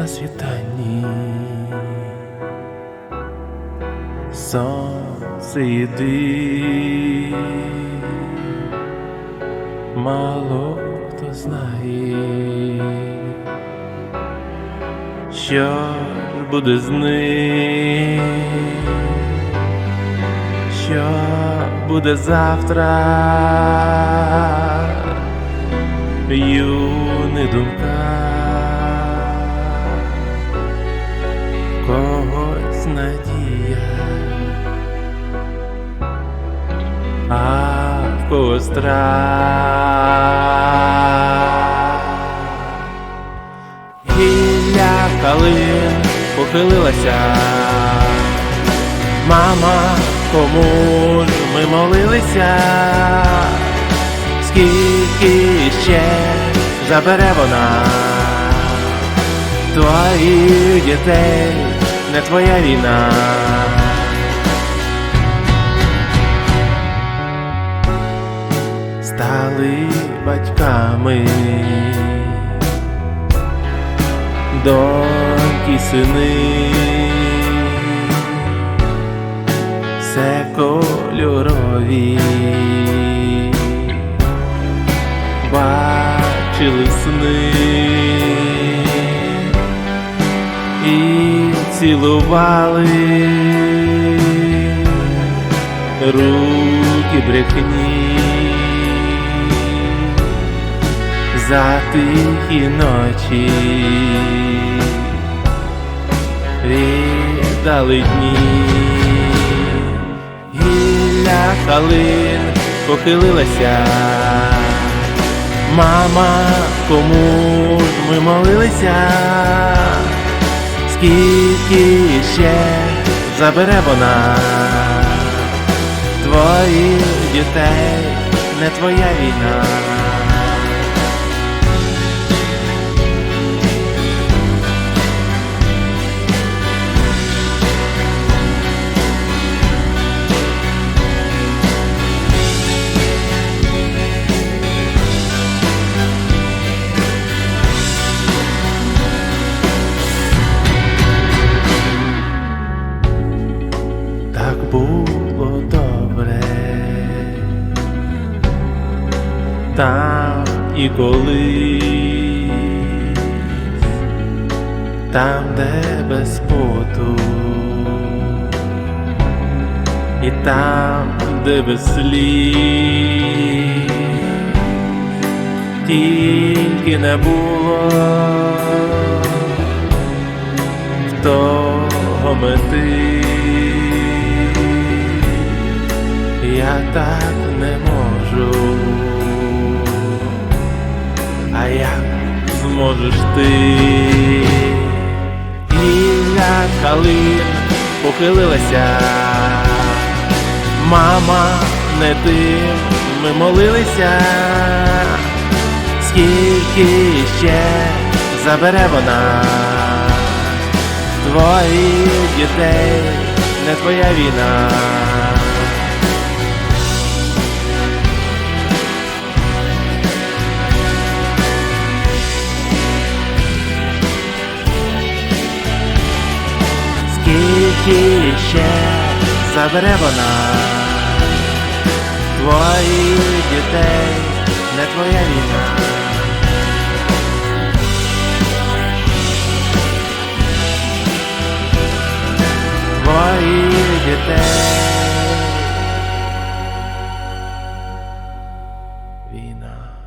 на світанні, сонце йди, мало хто знає, що буде з ним, що буде завтра, юний думка. А в когось страх. Гілля калин похилилася, мама, кому ж ми молилися, скільки ще забере вона твоїх дітей, не твоя війна. Стали батьками, доньки, сини, все кольорові, бачили сни. І цілували. Руки брехні за тихі ночі віддали дні, гілля калин похилилася. Мама, кому ж ми молилися? скільки ще забере вона твоїх дітей, не твоя війна. Там і колись, там, де без поту, і там, де без слів, тільки не було в того мети. Я так не можу, як зможеш ти? Гілля калин похилилася, мама, не ти, ми молилися, скільки ще забере вона твоїх дітей, не твоя війна. Скільки ще забере вона твоїх дітей, не твоя війна. Твоїх дітей. Війна.